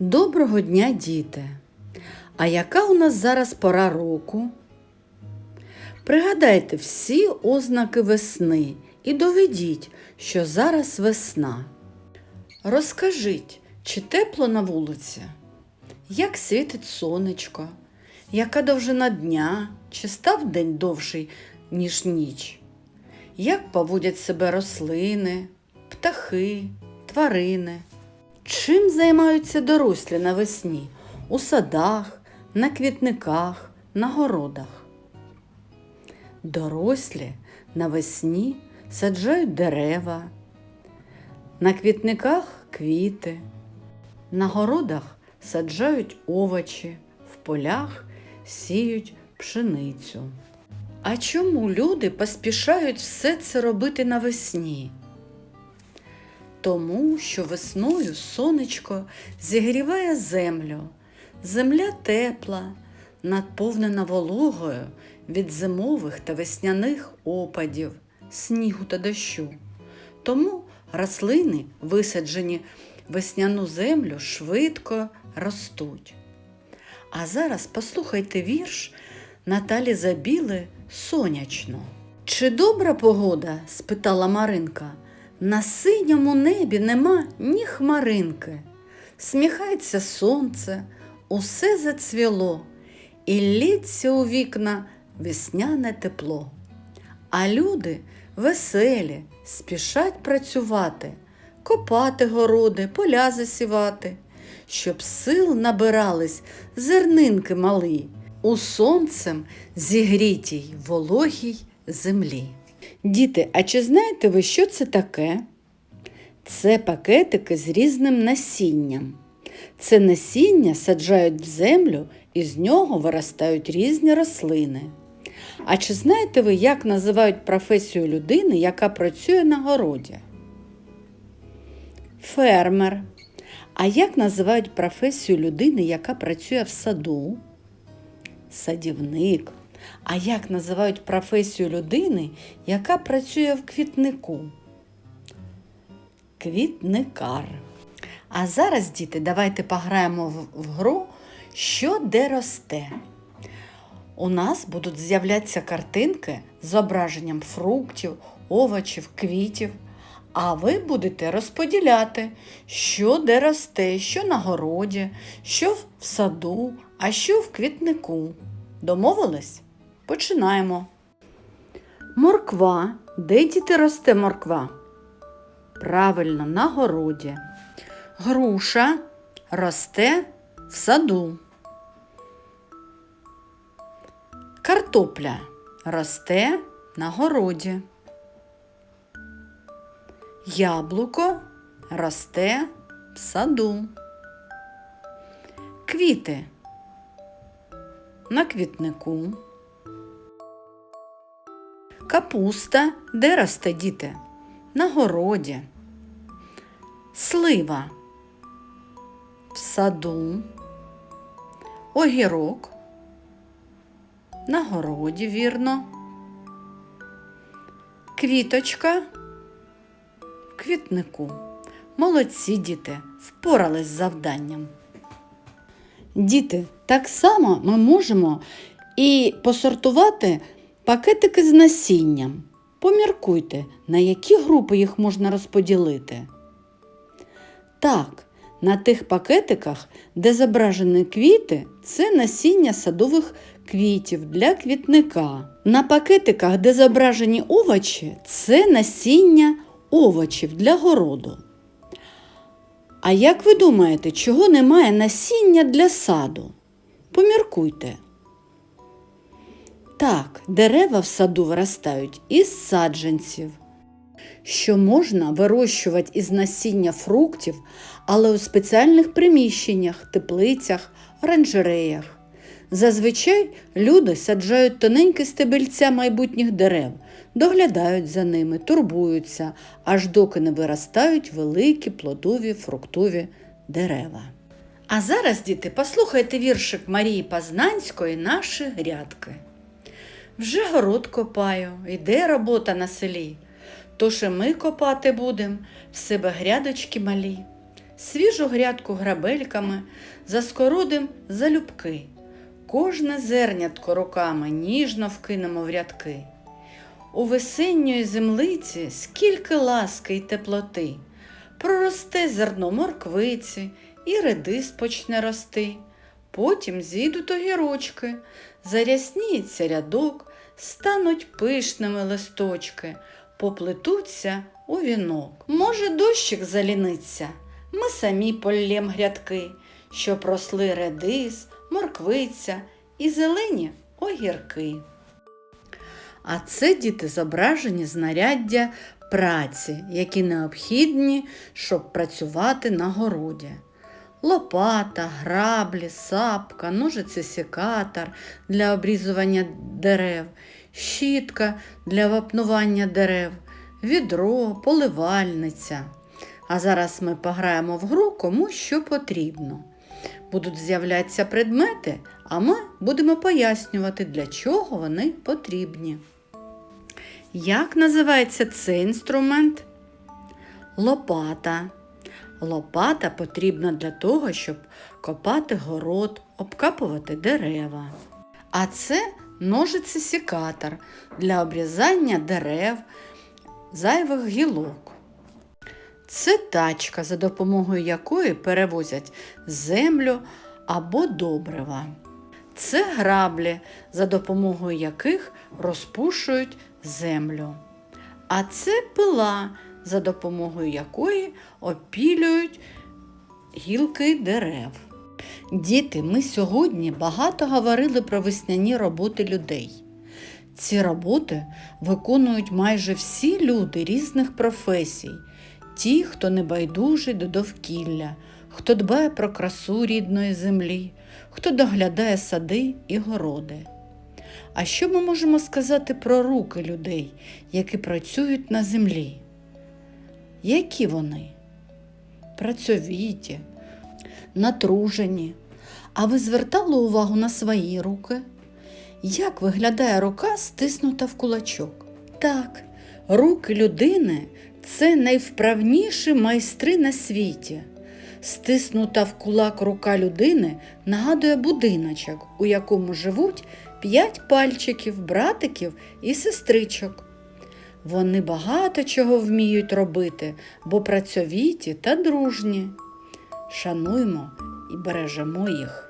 Доброго дня, діти! А яка у нас зараз пора року? Пригадайте всі ознаки весни і доведіть, що зараз весна. Розкажіть, чи тепло на вулиці? Як світить сонечко? Яка довжина дня? Чи став день довший, ніж ніч? Як поводять себе рослини, птахи, тварини? Чим займаються дорослі навесні? У садах, на квітниках, на городах. Дорослі навесні саджають дерева, на квітниках квіти, на городах саджають овочі, в полях сіють пшеницю. А чому люди поспішають все це робити навесні? Тому що весною сонечко зігріває землю. Земля тепла, наповнена вологою від зимових та весняних опадів, снігу та дощу. Тому рослини, висаджені весняну землю, швидко ростуть. А зараз послухайте вірш Наталі Забіли сонячно. Чи добра погода? спитала Маринка. На синьому небі нема ні хмаринки. Сміхається сонце, усе зацвіло, і лється у вікна весняне тепло. А люди веселі, спішать працювати, копати городи, поля засівати, щоб сил набирались зернинки малі у сонцем зігрітій вологій землі. Діти, а чи знаєте ви, що це таке? Це пакетики з різним насінням. Це насіння саджають в землю і з нього виростають різні рослини. А чи знаєте ви, як називають професію людини, яка працює на городі? Фермер. А як називають професію людини, яка працює в саду? Садівник. А як називають професію людини, яка працює в квітнику? Квітникар. А зараз, діти, давайте пограємо в, в гру, що де росте. У нас будуть з'являтися картинки з зображенням фруктів, овочів, квітів. А ви будете розподіляти, що де росте, що на городі, що в саду, а що в квітнику. Домовились? Починаємо. Морква. Де діти росте морква? Правильно, на городі. Груша росте в саду. Картопля росте на городі. Яблуко росте в саду. Квіти на квітнику. Капуста де росте діти? На городі. Слива в саду. Огірок. На городі, вірно. Квіточка в квітнику. Молодці діти, впорались з завданням. Діти, так само ми можемо і посортувати пакетики з насінням. Поміркуйте, на які групи їх можна розподілити. Так, на тих пакетиках, де зображені квіти, це насіння садових квітів для квітника. На пакетиках, де зображені овочі, це насіння овочів для городу. А як ви думаєте, чого немає насіння для саду? Поміркуйте. Так, дерева в саду виростають із саджанців, що можна вирощувати із насіння фруктів, але у спеціальних приміщеннях, теплицях, оранжереях. Зазвичай люди саджають тоненькі стебельця майбутніх дерев, доглядають за ними, турбуються, аж доки не виростають великі плодові фруктові дерева. А зараз, діти, послухайте віршик Марії Познанської наші грядки. Вже город копаю, йде робота на селі. Тож і ми копати будем в себе грядочки малі. свіжу грядку грабельками, заскородим залюбки. Кожне зернятко руками ніжно вкинемо в рядки. У весенньої землиці скільки ласки й теплоти, проросте зерно морквиці, і редис почне рости. Потім зійдуть огірочки, зарясніється рядок, стануть пишними листочки, поплетуться у вінок. Може, дощик заліниться, ми самі поллєм грядки, щоб росли редис, морквиця і зелені огірки. А це діти зображені знаряддя праці, які необхідні, щоб працювати на городі. Лопата, граблі, сапка, ножиці секатор для обрізування дерев, щітка для вапнування дерев, відро, поливальниця. А зараз ми пограємо в гру кому що потрібно. Будуть з'являтися предмети, а ми будемо пояснювати, для чого вони потрібні. Як називається цей інструмент? Лопата. Лопата потрібна для того, щоб копати город, обкапувати дерева. А це ножиці секатор для обрізання дерев, зайвих гілок. Це тачка, за допомогою якої перевозять землю або добрива. Це граблі, за допомогою яких розпушують землю. А це пила, за допомогою якої опілюють гілки дерев. Діти, ми сьогодні багато говорили про весняні роботи людей. Ці роботи виконують майже всі люди різних професій, ті, хто не байдужий до довкілля, хто дбає про красу рідної землі, хто доглядає сади і городи. А що ми можемо сказати про руки людей, які працюють на землі? Які вони? Працьовіті, натружені. А ви звертали увагу на свої руки? Як виглядає рука, стиснута в кулачок? Так, руки людини це найвправніші майстри на світі. Стиснута в кулак рука людини нагадує будиночок, у якому живуть п'ять пальчиків, братиків і сестричок. Вони багато чого вміють робити, бо працьовіті та дружні. Шануймо і бережемо їх.